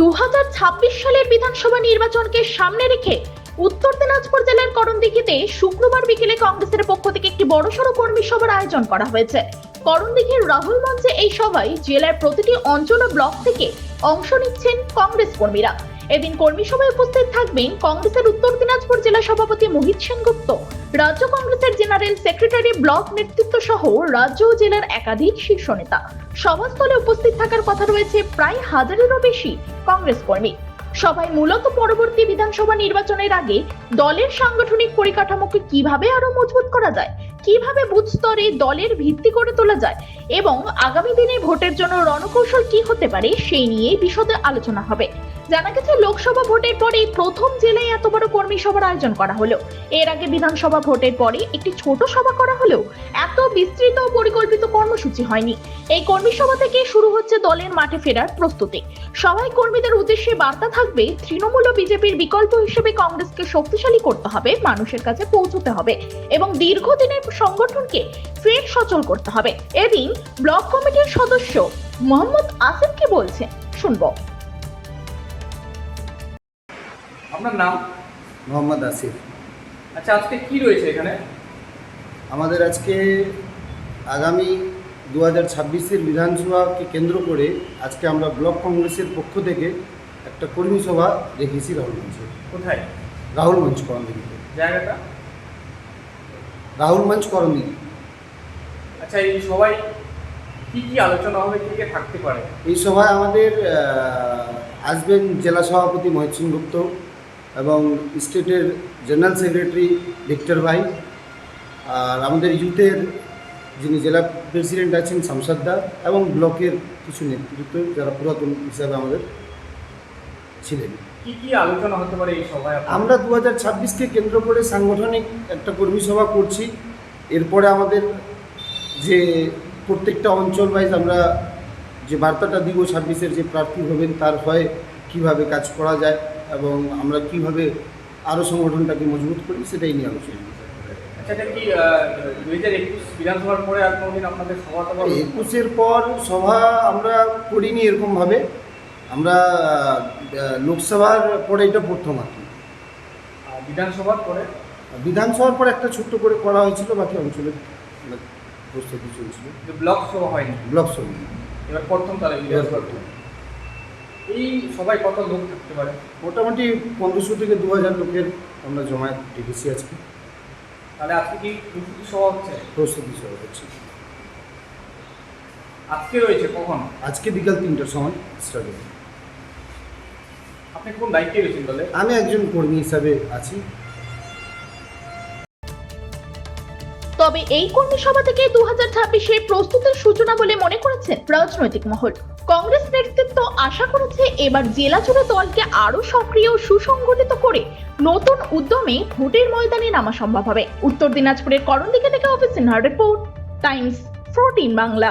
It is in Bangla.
দুহাজার ছাব্বিশ সালের বিধানসভা নির্বাচনকে সামনে রেখে উত্তর দিনাজপুর জেলার করণদিঘিতে শুক্রবার বিকেলে কংগ্রেসের পক্ষ থেকে একটি বড়সড় কর্মী সভার আয়োজন করা হয়েছে। করণদিঘির রাহুল মঞ্চে এই সভায় জেলার প্রতিটি অঞ্চল ও ব্লক থেকে অংশ নিচ্ছেন কংগ্রেস কর্মীরা। এদিন কর্মী সভায় উপস্থিত থাকবেন কংগ্রেসের উত্তর দিনাজপুর জেলা সভাপতি মোহিত সেনগুপ্ত রাজ্য কংগ্রেসের জেনারেল সেক্রেটারি ব্লক নেতৃত্ব সহ রাজ্য ও জেলার একাধিক শীর্ষ নেতা। সভাস্থলে উপস্থিত থাকার কথা রয়েছে প্রায় হাজারেরও বেশি কংগ্রেস কর্মী। সভায় মূলত পরবর্তী বিধানসভা নির্বাচনের আগে দলের সাংগঠনিক পরিকাঠামোকে কীভাবে আরও মজবুত করা যায় কীভাবে বুথ স্তরে দলের ভিত্তি করে তোলা যায় এবং আগামী দিনে ভোটের জন্য রণকৌশল কি হতে পারে সেই নিয়ে বিশদে আলোচনা হবে। জানা গেছে, লোকসভা ভোটের পরে প্রথম জেলায় এত বড় কর্মী সভার আয়োজন করা হলো। এর আগে বিধানসভা ভোটের পরে একটি ছোট সভা করা হলেও এত বিস্তৃত পরিকল্পিত কর্মসূচি হয়নি। এই কর্মী সভা থেকে শুরু হচ্ছে দলের মাঠে ফেরার প্রস্তুতি। সবাই কর্মীদের উদ্দেশ্যে বার্তা থাকবে, তৃণমূল ও বিজেপির বিকল্প হিসেবে কংগ্রেসকে শক্তিশালী করতে হবে, মানুষের কাছে পৌঁছতে হবে এবং দীর্ঘদিনের সংগঠনকে ফের সচল করতে হবে। এদিন ব্লক কমিটির সদস্য মোহাম্মদ আসিফ কি বলছেন শুনব। আপনার নাম? মোহাম্মদ আসিফ। আচ্ছা আজকে কি রয়েছে এখানে? আমাদের আজকে আগামী দু হাজার ছাব্বিশের বিধানসভাকে কেন্দ্র করে আজকে আমরা ব্লক কংগ্রেসের পক্ষ থেকে একটা কর্মী সভা রেখেছি রাহুল মঞ্চে কোথায়? রাহুল মঞ্চ করণদিঘিতে জায়গাটা? রাহুল মঞ্চ করণদিঘি আচ্ছা এই সবাই কি কি আলোচনা হবে কে কে থাকতে পারে? এই সভায় আমাদের আসবেন জেলা সভাপতি মহেশ সিং গুপ্ত এবং স্টেটের জেনারেল সেক্রেটারি ভিক্টর ভাই। আর আমাদের ইউথের যিনি জেলা প্রেসিডেন্ট আছেন শামসাদ্দা এবং ব্লকের কিছু নেতৃত্ব যারা পুরাতন হিসাবে আমাদের ছিলেন। আলোচনা হতে পারে এই সভায়? আমরা দু হাজার ছাব্বিশকে কেন্দ্র করে সাংগঠনিক একটা কর্মী সভা করছি। এরপরে আমাদের যে প্রত্যেকটা অঞ্চল ওয়াইজ আমরা যে বার্তাটা দিব ছাব্বিশের যে প্রার্থী হবেন তার হয়ে কীভাবে কাজ করা যায় এবং আমরা কীভাবে আরও সংগঠনটাকে মজবুত করি সেটাই নিয়ে আলোচনা। আচ্ছা একুশের পর সভা আমরা করিনি এরকমভাবে। আমরা লোকসভার পরে এটা প্রথম আর কি। বিধানসভার পরে? বিধানসভার পরে একটা ছোট্ট করে করা হয়েছিল বাকি অঞ্চলের মানে প্রস্তুতি চলছিল। যে ব্লক সভা হয়নি? ব্লক সভা। এবার প্রথম তাহলে এই সবাই কত লোক থাকতে পারে? মোটামুটি পনেরোশো থেকে দু হাজার লোকের আমরা জমায়েত রেখেছি আজকে। তাহলে আজকে কি প্রস্তুতি সভা হচ্ছে? প্রস্তুতি সভা করছি আজকে রয়েছে কখন? আজকে বিকাল তিনটার সময় স্টার্ট হবে। আপনি কোন দায়িত্বে রয়েছেন তাহলে? আমি একজন কর্মী হিসাবে আছি। তবে এই কর্মী সভা থেকে দু হাজার ছাব্বিশের প্রস্তুতির সূচনা বলে মনে করেছেন রাজনৈতিক মহল। কংগ্রেস নেতৃত্ব আশা করেছে এবার জেলা জুড়ে দলকে আরও সক্রিয় ও সুসংগঠিত করে নতুন উদ্যমে ভোটের ময়দানে নামা সম্ভব হবে। উত্তর দিনাজপুরের করণদিঘি থেকে অফিস ইনহার রিপোর্ট টাইমস ফোরটিন বাংলা।